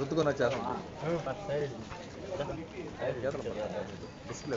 రుద్దుకొని వచ్చేస్తాం. డిస్ప్లే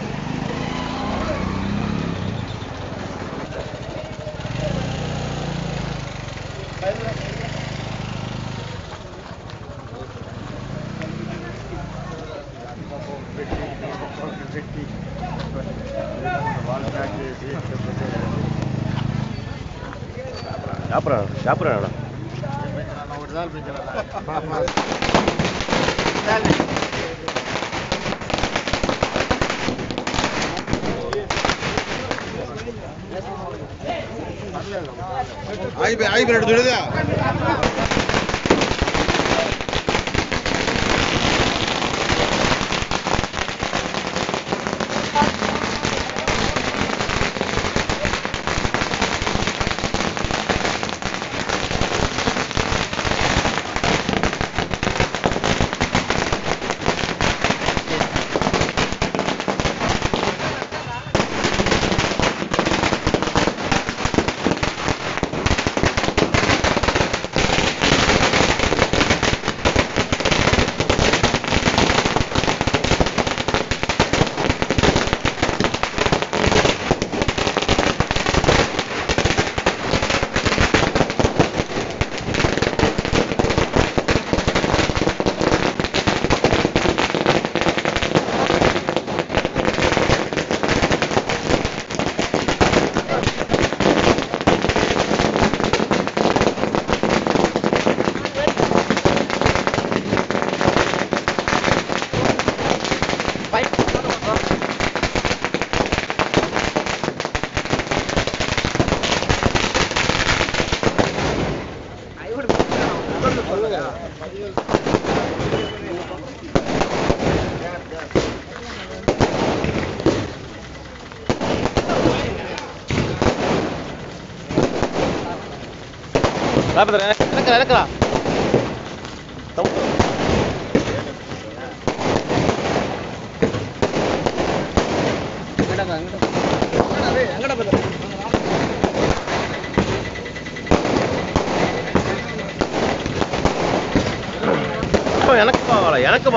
சாப்பிட்றேன். சாப்பிட்றேன் ஐபி ஐபி எடுத்துடுதா இறக்குறேன் இறக்குறான் எனக்கு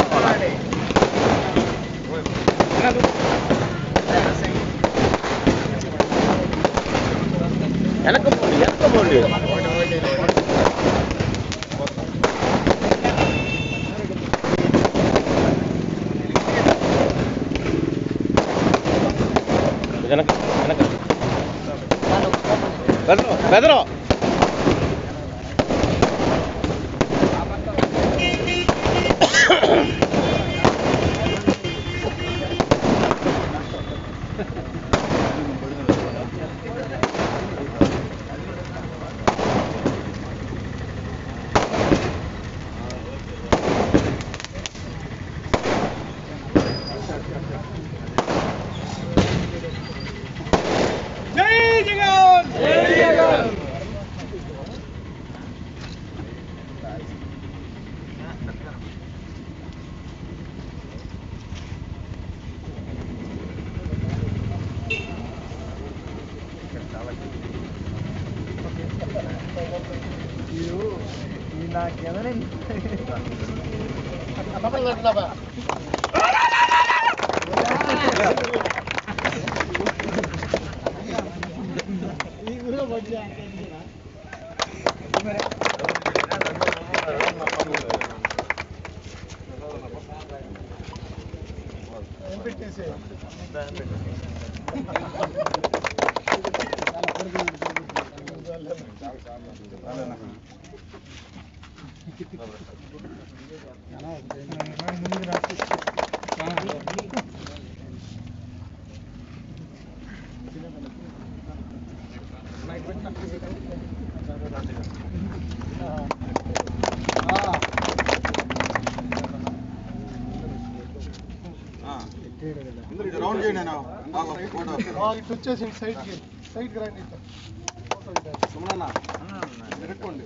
not killing him. Thank you. Round చేయండి నేను బాగా ఫోటో ఇటు వచ్చేసి సైడ్కి సైడ్కి రండి ఇట్లా. సుమనన్న తిరుక్కోండి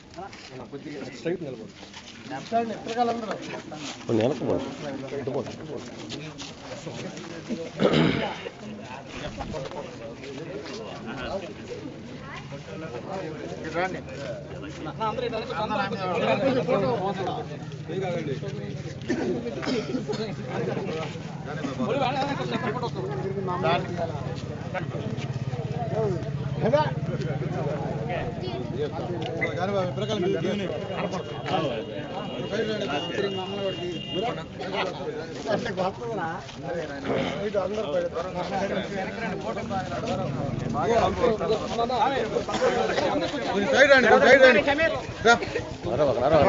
కొన్ని మీరు బాగా సైడ్ అందరూ కొంచెం సైడ్ రండి కొంచెం సైడ్ రండి రా. అరవ, అరవ,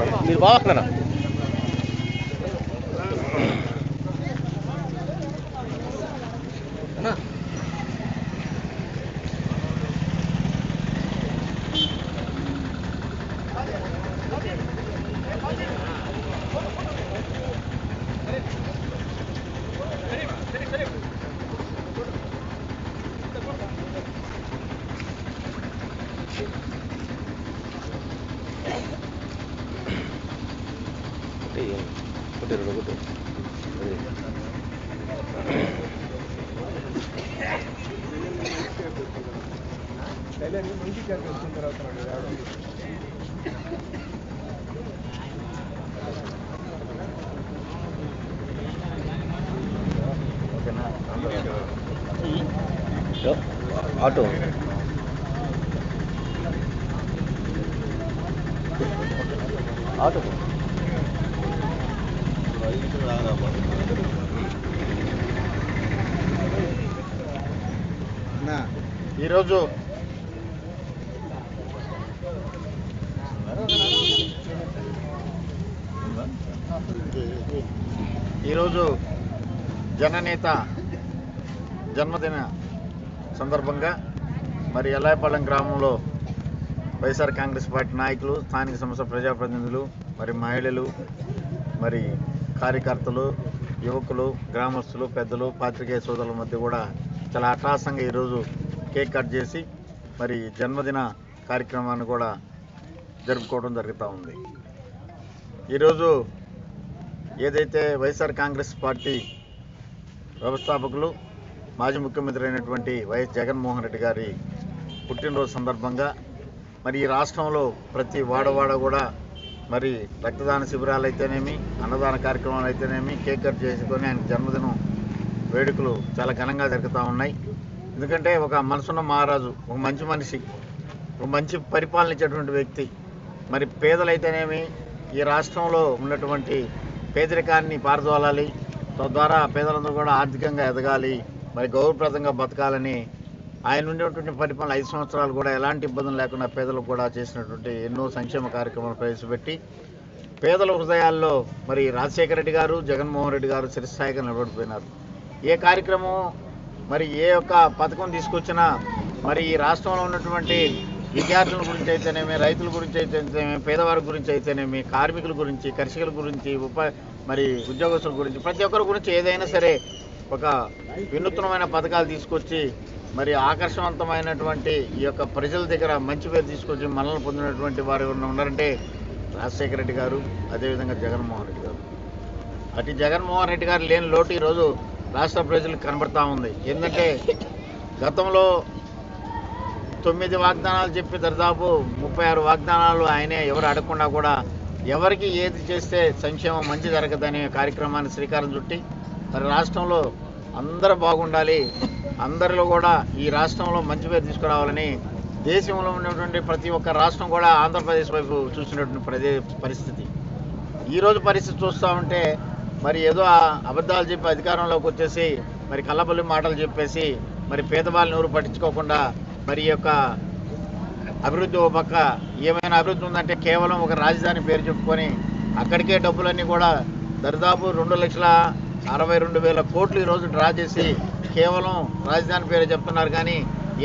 అరవ. మీరు బాగా కొట్టి రెండు కొట్టు అది. యో, ఆటో ఆటో ఈరోజు ఈరోజు జననేత జన్మదిన సందర్భంగా మరి ఎల్లాయపాలెం గ్రామంలో వైఎస్ఆర్ కాంగ్రెస్ పార్టీ నాయకులు స్థానిక సంస్థ ప్రజాప్రతినిధులు మరి మహిళలు మరి కార్యకర్తలు యువకులు గ్రామస్తులు పెద్దలు పాత్రికేయ సోదరుల మధ్య కూడా చాలా అట్రాసంగా ఈరోజు కేక్ కట్ చేసి మరి జన్మదిన కార్యక్రమాన్ని కూడా జరుపుకోవడం జరుగుతూ ఉంది. ఈరోజు ఏదైతే వైఎస్ఆర్ కాంగ్రెస్ పార్టీ వ్యవస్థాపకులు మాజీ ముఖ్యమంత్రి అయినటువంటి వైఎస్ జగన్మోహన్ రెడ్డి గారి పుట్టినరోజు సందర్భంగా మరి ఈ రాష్ట్రంలో ప్రతి వాడవాడ కూడా మరి రక్తదాన శిబిరాలు అయితేనేమి అన్నదాన కార్యక్రమాలు అయితేనేమి కేక్ కట్ చేసుకొని ఆయన జన్మదినం వేడుకలు చాలా ఘనంగా జరుగుతూ ఉన్నాయి. ఎందుకంటే ఒక మనసున్న మహారాజు ఒక మంచి మనిషి ఒక మంచి పరిపాలన ఇచ్చేటువంటి వ్యక్తి. మరి పేదలైతేనేమి ఈ రాష్ట్రంలో ఉన్నటువంటి పేదరికాన్ని పారదోలాలి తద్వారా పేదలందరూ కూడా ఆర్థికంగా ఎదగాలి మరి గౌరవప్రదంగా బతకాలని ఆయన ఉండేటువంటి పరిపాలన ఐదు సంవత్సరాలు కూడా ఎలాంటి ఇబ్బందులు లేకుండా పేదలకు కూడా చేసినటువంటి ఎన్నో సంక్షేమ కార్యక్రమాలు ప్రవేశపెట్టి పేదల హృదయాల్లో మరి రాజశేఖర రెడ్డి గారు జగన్మోహన్ రెడ్డి గారు చిరస్థాయిగా నిలబడిపోయినారు. ఏ కార్యక్రమం మరి ఏ ఒక్క పథకం తీసుకొచ్చినా మరి ఈ రాష్ట్రంలో ఉన్నటువంటి విద్యార్థుల గురించి అయితేనేమి రైతుల గురించి అయితేనేమి పేదవారి గురించి అయితేనేమి కార్మికుల గురించి కర్షకుల గురించి ఉప మరి ఉద్యోగస్తుల గురించి ప్రతి ఒక్కరి గురించి ఏదైనా సరే ఒక వినూత్నమైన పథకాలు తీసుకొచ్చి మరి ఆకర్షవంతమైనటువంటి ఈ యొక్క ప్రజల దగ్గర మంచి పేరు తీసుకొచ్చి మనల్ని పొందినటువంటి వారు ఎవరైనా ఉన్నారంటే రాజశేఖర రెడ్డి గారు అదేవిధంగా జగన్మోహన్ రెడ్డి గారు. అటు జగన్మోహన్ రెడ్డి గారు లేని లోటు ఈరోజు రాష్ట్ర ప్రజలకు కనబడతా ఉంది. ఏంటంటే గతంలో తొమ్మిది వాగ్దానాలు చెప్పి దాదాపు ముప్పై ఆరు వాగ్దానాలు ఆయనే ఎవరు అడగకుండా కూడా ఎవరికి ఏది చేస్తే సంక్షేమం మంచి జరగదనే కార్యక్రమాన్ని శ్రీకారం చుట్టి మరి రాష్ట్రంలో అందరూ బాగుండాలి అందరిలో కూడా ఈ రాష్ట్రంలో మంచి పేరు తీసుకురావాలని దేశంలో ఉన్నటువంటి ప్రతి ఒక్క రాష్ట్రం కూడా ఆంధ్రప్రదేశ్ వైపు చూసినటువంటి ప్రదే పరిస్థితి. ఈరోజు పరిస్థితి చూస్తూ ఉంటే మరి ఏదో అబద్ధాలు చెప్పి అధికారంలోకి వచ్చేసి మరి కళ్ళబల్లి మాటలు చెప్పేసి మరి పేదవాళ్ళని ఎవరు పట్టించుకోకుండా మరి యొక్క అభివృద్ధి ఓ పక్క ఏమైనా అభివృద్ధి ఉందంటే కేవలం ఒక రాజధాని పేరు చెప్పుకొని అక్కడికే డబ్బులన్నీ కూడా దరిదాపు రెండు లక్షల అరవై రెండు వేల కోట్లు ఈరోజు డ్రా చేసి కేవలం రాజధాని పేరు చెప్తున్నారు కానీ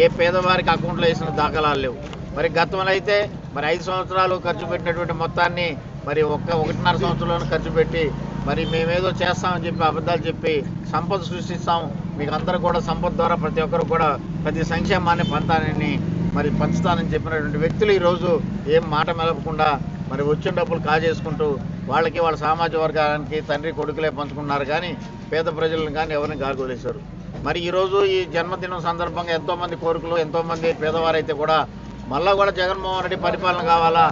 ఏ పేదవారికి అకౌంట్లో వేసిన దాఖలాలు లేవు. మరి గతంలో అయితే మరి ఐదు సంవత్సరాలు ఖర్చు పెట్టినటువంటి మొత్తాన్ని మరి ఒక్క ఒకటిన్నర సంవత్సరంలో ఖర్చు పెట్టి మరి మేమేదో చేస్తామని చెప్పి అబద్ధాలు చెప్పి సంపద సృష్టిస్తాం. మీకు అందరూ కూడా సంపద ద్వారా ప్రతి ఒక్కరు కూడా ప్రతి సంక్షేమాన్ని పంతానని మరి పంచుతానని చెప్పినటువంటి వ్యక్తులు ఈరోజు ఏం మాట మెలపకుండా మరి వచ్చిన డబ్బులు కాజేసుకుంటూ వాళ్ళకి వాళ్ళ సామాజిక వర్గానికి తండ్రి కొడుకులే పంచుకున్నారు కానీ పేద ప్రజలను కానీ ఎవరిని గాలిగొలేశారు. మరి ఈరోజు ఈ జన్మదినం సందర్భంగా ఎంతోమంది కోరికలు ఎంతోమంది పేదవారైతే కూడా మళ్ళా కూడా జగన్మోహన్ రెడ్డి పరిపాలన కావాలా?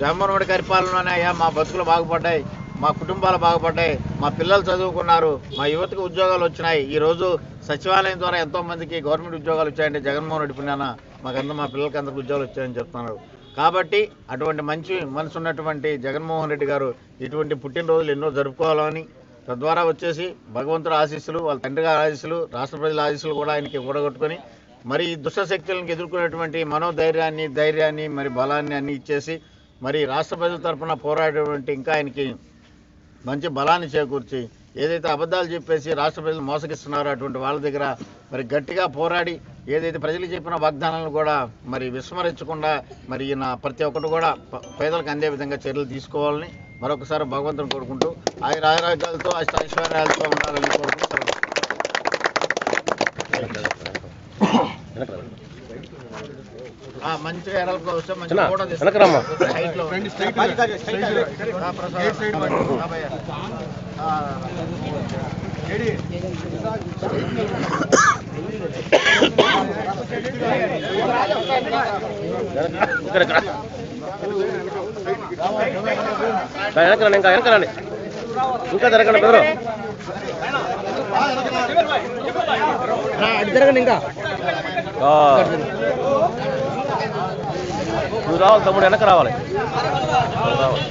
జగన్మోహన్ రెడ్డి పరిపాలనలోనే అయ్యా మా బతుకులు బాగుపడ్డాయి మా కుటుంబాలు బాగుపడ్డాయి మా పిల్లలు చదువుకున్నారు మా యువతకు ఉద్యోగాలు వచ్చినాయి. ఈ రోజు సచివాలయం ద్వారా ఎంతోమందికి గవర్నమెంట్ ఉద్యోగాలు వచ్చాయంటే జగన్మోహన్ రెడ్డి పుణ్యాన మాకందరూ మా పిల్లలకి అందరికి ఉద్యోగాలు వచ్చాయని చెప్తున్నారు. కాబట్టి అటువంటి మంచి మనసు ఉన్నటువంటి జగన్మోహన్ రెడ్డి గారు ఇటువంటి పుట్టినరోజులు ఎన్నో జరుపుకోవాలని తద్వారా వచ్చేసి భగవంతుడు ఆశీస్సులు వాళ్ళ తండ్రి గారి ఆశీస్సులు రాష్ట్ర ప్రజల ఆశీస్సులు కూడా ఆయనకి కూడగొట్టుకొని మరి ఈ దుష్ట శక్తులను ఎదుర్కొనేటువంటి మనోధైర్యాన్ని ధైర్యాన్ని మరి బలాన్ని అన్ని ఇచ్చేసి మరి రాష్ట్ర ప్రజల తరఫున పోరాడేటువంటి ఇంకా ఆయనకి మంచి బలాన్ని చేకూర్చి ఏదైతే అబద్ధాలు చెప్పేసి రాష్ట్ర ప్రజలు మోసగిస్తున్నారో అటువంటి వాళ్ళ దగ్గర మరి గట్టిగా పోరాడి ఏదైతే ప్రజలు చెప్పిన వాగ్దానాలను కూడా మరి విస్మరించకుండా మరి ఈయన ప్రతి ఒక్కటి కూడా పేదలకు అందే విధంగా చర్యలు తీసుకోవాలని మరొకసారి భగవంతుని కోరుకుంటూ ఆయన అష్ట ఐశ్వర్యాలతో ఉండాలని కోరుకుంటూ మంచిగా ఎడలకు వస్తే ఫోటో. వెనకరండి ఇంకా వెనకరండి ఇంకా జరగండి బెదరు జరగండి ఇంకా నువ్వు రావాలి తమ్ముడు వెనక రావాలి రావాలి